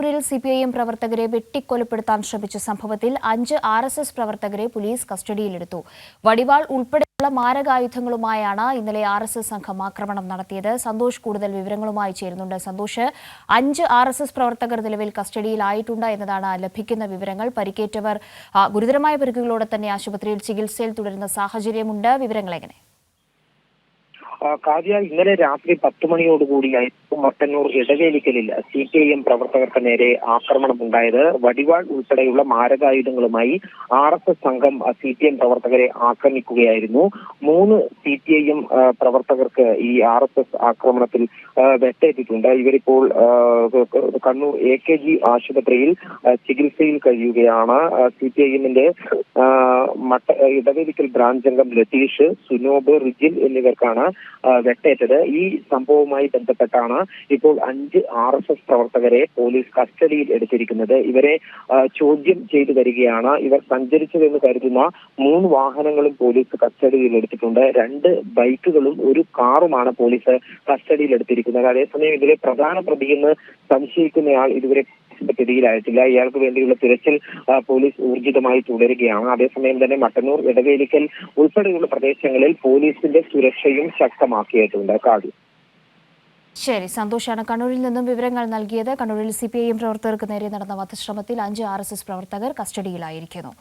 കണ്ണൂരിൽ സിപിഐഎം പ്രവർത്തകരെ വെട്ടിക്കൊലപ്പെടുത്താൻ ശ്രമിച്ച സംഭവത്തിൽ അഞ്ച് ആർ എസ് എസ് പ്രവർത്തകരെ പോലീസ് കസ്റ്റഡിയിലെടുത്തു. വടിവാൾ ഉൾപ്പെടെയുള്ള മാരകായുധങ്ങളുമായാണ് ഇന്നലെ ആർ എസ് എസ് സംഘം ആക്രമണം നടത്തിയത്. സന്തോഷ് കൂടുതൽ വിവരങ്ങളുമായി ചേരുന്നുണ്ട്. സന്തോഷ് അഞ്ച് ആർ എസ് എസ് പ്രവർത്തകർ നിലവിൽ കസ്റ്റഡിയിലായിട്ടുണ്ട് എന്നതാണ് ലഭിക്കുന്ന വിവരങ്ങൾ. പരിക്കേറ്റവർ ഗുരുതരമായ പരിക്കുകളോടെ തന്നെ ആശുപത്രിയിൽ ചികിത്സയിൽ തുടരുന്ന സാഹചര്യമുണ്ട്. വിവരങ്ങൾ എങ്ങനെ കാവ്യ ഇന്നലെ രാത്രി പത്ത് മണിയോടുകൂടിയായിരുന്നു മട്ടന്നൂർ ഇടവേലിക്കലിൽ സി പി ഐ എം പ്രവർത്തകർക്ക് നേരെ ആക്രമണം ഉണ്ടായത് വടിവാൾ ഉൾപ്പെടെയുള്ള മാരകായുധങ്ങളുമായി ആർ എസ് എസ് സംഘം സി പി എം പ്രവർത്തകരെ ആക്രമിക്കുകയായിരുന്നു. മൂന്ന് സി പി ഐ എം പ്രവർത്തകർക്ക് ഈ ആർ എസ് എസ് ആക്രമണത്തിൽ വെട്ടേറ്റിട്ടുണ്ട്. ഇവരിപ്പോൾ കണ്ണൂർ എ കെ ജി ആശുപത്രിയിൽ ചികിത്സയിൽ കഴിയുകയാണ്. സി പി ഐ എമ്മിന്റെ മട്ട ഇടവേലിക്കൽ ബ്രാഞ്ച് അംഗം ലതീഷ് സുനോബ് റിജിൽ എന്നിവർക്കാണ് വെട്ടേറ്റത്. ഈ സംഭവവുമായി ബന്ധപ്പെട്ടാണ് ഇപ്പോൾ അഞ്ച് ആർ എസ് എസ് പ്രവർത്തകരെ പോലീസ് കസ്റ്റഡിയിൽ എടുത്തിരിക്കുന്നത്. ഇവരെ ചോദ്യം ചെയ്തു വരികയാണ്. ഇവർ സഞ്ചരിച്ചതെന്ന് കരുതുന്ന മൂന്ന് വാഹനങ്ങളും പോലീസ് കസ്റ്റഡിയിൽ എടുത്തിട്ടുണ്ട്. രണ്ട് ബൈക്കുകളും ഒരു കാറുമാണ് പോലീസ് കസ്റ്റഡിയിൽ എടുത്തിരിക്കുന്നത്. അതേസമയം ഇതിലെ പ്രധാന പ്രതിയെന്ന് സംശയിക്കുന്നയാൾ ഇതുവരെ പോലീസിന്റെ പിടിയിലായിട്ടില്ല. ഇയാൾക്ക് വേണ്ടിയുള്ള തിരച്ചിൽ പോലീസ് ഊർജിതമായി തുടരുകയാണ്. അതേസമയം തന്നെ മട്ടന്നൂർ ഇടവേലിക്കൽ ഉൾപ്പെടെയുള്ള പ്രദേശങ്ങളിൽ പോലീസിന്റെ സുരക്ഷയും ശക്തമാക്കിയിട്ടുണ്ട്. കാടി ശരി സന്തോഷാണ്. കണ്ണൂരിൽ നിന്നും വിവരങ്ങൾ നൽകിയത്. കണ്ണൂരിൽ സി പി ഐ എം പ്രവർത്തകർക്ക് നേരെ നടന്ന വധശ്രമത്തിൽ അഞ്ച് ആർ എസ് എസ് പ്രവർത്തകർ കസ്റ്റഡിയിലായിരിക്കുന്നു.